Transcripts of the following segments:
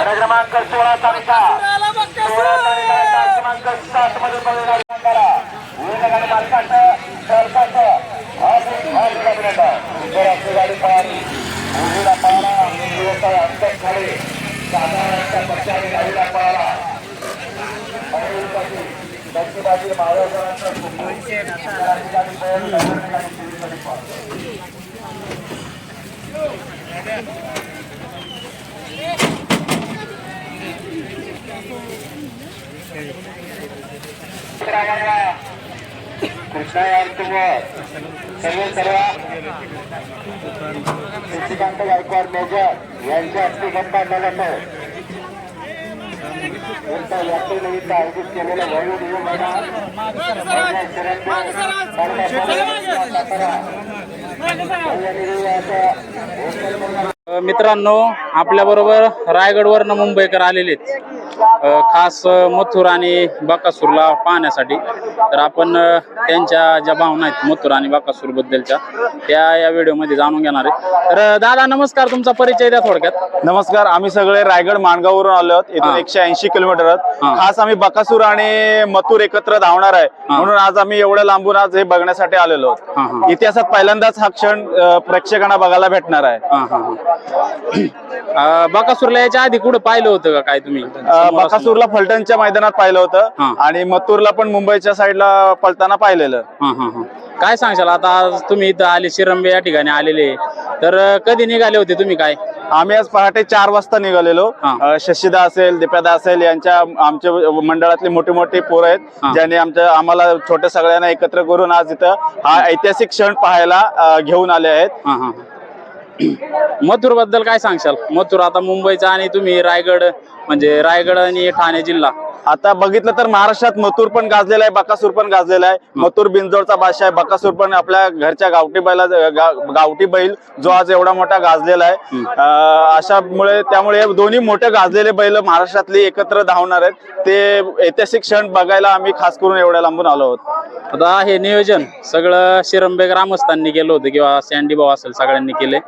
क्रमांक सोळा तालुका सोळा तास क्रमांक सात मध्ये पळणारी संघाला विविध गाडी मालकाचं सरकारचं हार्दिक अभिनंदन गाडी पळाली उजवीला पळाला व्यवसाय अंतर खाली. साधारणच्या पक्षाने गाडीला पळाला त्यांची बाजी महाराजांचं गाडी कृष्णा सर्व सर्व शशिकांत गायकवाड मेजर यांच्या हस्ते गट काढला यांच्या यात्रेनिमित्त आयोजित केलेलं वैभव दिवस मित्रांनो आपल्या बरोबर रायगडवरनं मुंबईकर आलेले खास मथुर आणि बाकासूरला पाहण्यासाठी. तर आपण त्यांच्या ज्या भावना आहेत मथुर आणि बाकासूर बद्दलच्या त्या या व्हिडिओमध्ये जाणून घेणार आहे. तर दादा नमस्कार. तुमचा परिचय द्या थोडक्यात. नमस्कार. आम्ही सगळे रायगड माणगाववरून आलो आहोत. इथून. एकशे ऐंशी किलोमीटर. खास आम्ही बकासूर आणि मथुर एकत्र धावणार आहे. म्हणून आज आम्ही एवढं लांबून आज हे बघण्यासाठी आलेलो आहोत. इतिहासात पहिल्यांदाच हा क्षण प्रेक्षकांना बघायला भेटणार आहे. बाकासूरला याच्या आधी कुठं पाहिलं होतं का काय तुम्ही अं? बकासूरला फलटणच्या मैदानात पाहिलं हा. होतं आणि मथुरला पण मुंबईच्या साईडला पळताना पाहिलेलं हा हा हा काय सांगशाल आता आज तुम्ही इथं आले शिरंबे या ठिकाणी आलेले तर अ, कधी निघाले होते तुम्ही काय आम्ही आज पहाटे चार वाजता निघालेलो हा. अं, शशीदा असेल दिप्यादा असेल यांच्या आमच्या मंडळातले मोठे मोठे पोरं हा. आहेत ज्यांनी आमच्या आम्हाला छोट्या सगळ्यांना एकत्र करून आज इथं हा ऐतिहासिक क्षण पाहायला अं, घेऊन आले आहेत हा हा मथुरबद्दल काय सांगशाल? मथुर आता मुंबईचा आणि तुम्ही रायगड म्हणजे रायगड आणि ठाणे जिल्हा. आता बघितलं तर महाराष्ट्रात मथुर पण गाजलेला आहे बकासूर पण गाजलेला आहे. मथुर बिंजोरचा बादशाह आहे बकासूर पण आपल्या घरच्या गावठी बैला गावठी बैल जो आज एवढा मोठा गाजलेला आहे. अशामुळे त्यामुळे दोन्ही मोठे गाजलेले बैल महाराष्ट्रातली एकत्र धावणार आहेत. ते ऐतिहासिक क्षण बघायला आम्ही खास करून एवढ्या लांबून आलो आहोत. आता हे नियोजन सगळं शिरंबे ग्रामस्थांनी केलं होतं किंवा सँडी भाऊ असेल सगळ्यांनी केले.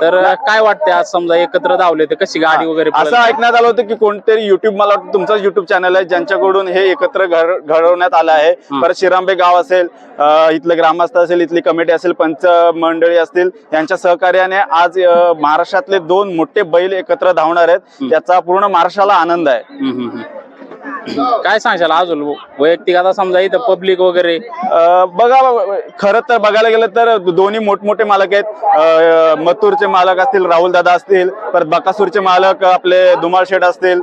तर काय वाटते आज समजा एकत्र धावले तर कशी गाडी वगैरे? असं ऐकण्यात आलं होतं की कोणतरी युट्यूब मला वाटतं तुमचाच युट्यूब चॅनल आहे ज्यांच्याकडून हे एकत्र घड- घडवण्यात आलं आहे. परत शिरांबे गाव असेल इथलं ग्रामस्थ असेल इथली कमिटी असेल पंच मंडळी असतील यांच्या सहकार्याने आज महाराष्ट्रातले दोन मोठे बैल एकत्र धावणार आहेत. याचा पूर्ण महाराष्ट्राला आनंद आहे. काय सांगशाल अजून? वैयक्तिक आता समजा इथं पब्लिक वगैरे. बघा खरं तर बघायला गेलं तर दोन्ही मोठमोठे मालक आहेत. मथुरचे मालक असतील राहुल दादा असतील परत बकासूरचे मालक आपले धुमाळ शेठ असतील.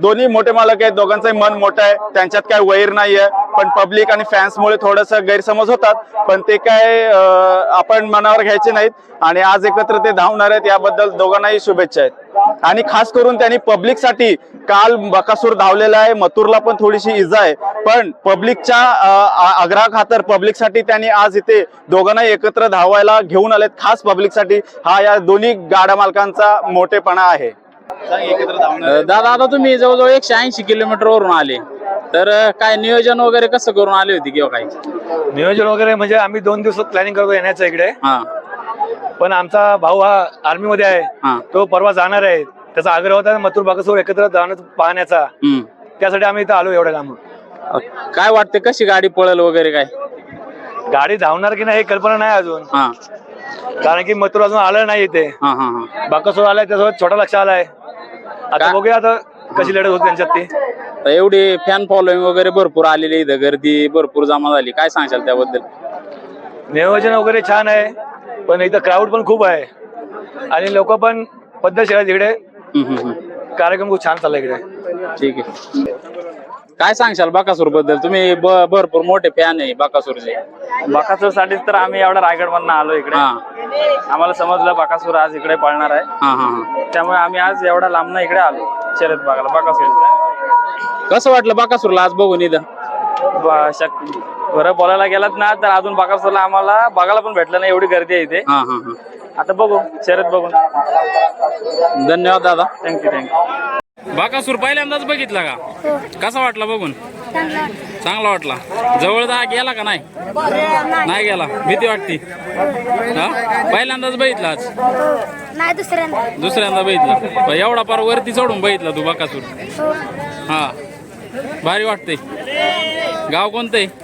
दोन्ही मोठे मालक आहेत. दोघांचंही मन मोठं आहे. त्यांच्यात काय वैर नाहीये. पण पब्लिक आणि फॅन्समुळे थोडस गैरसमज होतात. पण ते काय आपण मनावर घ्यायचे नाहीत. आणि आज एकत्र ते धावणार आहेत. याबद्दल दोघांनाही शुभेच्छा आहेत. आणि खास करून त्यांनी पब्लिकसाठी काल बकासूर धावलेला आहे मथुरला पण थोडीशी इजा आहे. पण पब्लिकच्या आग्रह खातर पब्लिकसाठी त्यांनी आज इथे दोघांना एकत्र धावायला घेऊन आलेत. खास पब्लिकसाठी हा या दोन्ही गाड्या मालकांचा मोठेपणा आहे. दादा आता तुम्ही जवळजवळ एकशे ऐंशी किलोमीटर वरून आले. तर काय नियोजन वगैरे कसं करून आले होते किंवा काय? नियोजन वगैरे म्हणजे आम्ही दोन दिवसात प्लॅनिंग करतो येण्याचं इकडे. हा. पण आमचा भाऊ हा आर्मी मध्ये हा. आहे तो परवा जाणार आहे. त्याचा आग्रह होता मथुर बागसोर एकत्र जाणं पाहण्याचा. त्यासाठी आम्ही इथं आलो एवढ्या लांब काय वाटते कशी गाडी पळेल वगैरे काय? गाडी धावणार की नाही हे कल्पना नाही अजून. हा. कारण की मथुर अजून आलं नाही इथे. हा हा हा. बाकसोर आलाय त्यासोबत छोटा लक्ष आलाय. आता बघूया आता कशी लढत होती त्यांच्यात ती. एवढी फॅन फॉलोईंग वगैरे भरपूर आलेली इथं गर्दी भरपूर जमा झाली. काय सांगशाल त्याबद्दल? नियोजन वगैरे छान आहे. पण इथं क्राऊड पण खूप आहे. आणि लोक पण पद्धतशीर आहेत इकडे. कार्यक्रम खूप छान चाललाय इकडे. ठीक आहे. काय सांगशाल बाकासूरबद्दल? तुम्ही ब- भरपूर मोठे फॅन आहे बाकासूरचे. बकासूर साठीच तर आम्ही एवढा रायगड मधून आलो इकडे. हा. आम्हाला समजलं बकासूर आज इकडे पळणार आहे. हा हा हा. त्यामुळे आम्ही आज एवढा लांबनं इकडे आलो शर्यत बघायला बकासूर कसं वाटलं बाकासूरला आज बघून इथं? ब- शक बरं बोलायला गेलात ना तर अजून बकासूरला आम्हाला बघायला पण भेटलं नाही एवढी गर्दी आहे इथे. हा हा हा. आता बघू शर्यत बघून धन्यवाद दादा. थँक्यू थँक्यू बाकासूर पहिल्यांदाच बघितला का? कसा वाटला बघून? चांगला वाटला. जवळ जा गेला का नाही? नाही गेला. भीती वाटती. हा? पहिल्यांदाच बघितला आज? नाही दुसऱ्यांदा. दुसऱ्यांदा बघितलं. पण एवढा पार वरती चढून बघितला तू बकासूर हो. हा. भारी वाटते गाव कोणतं आहे वेलम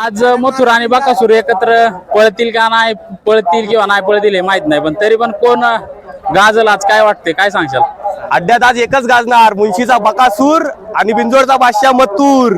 आज मथुर आणि बकासूर एकत्र पळतील का नाही पळतील किंवा नाही पळतील हे माहीत नाही पण तरी पण कोण गाजल आज काय वाटते काय सांगशाल? अड्ड्यात आज एकच गाजणार मुंशीचा बकासूर आणि बिंजोडचा बादशाह मत्तूर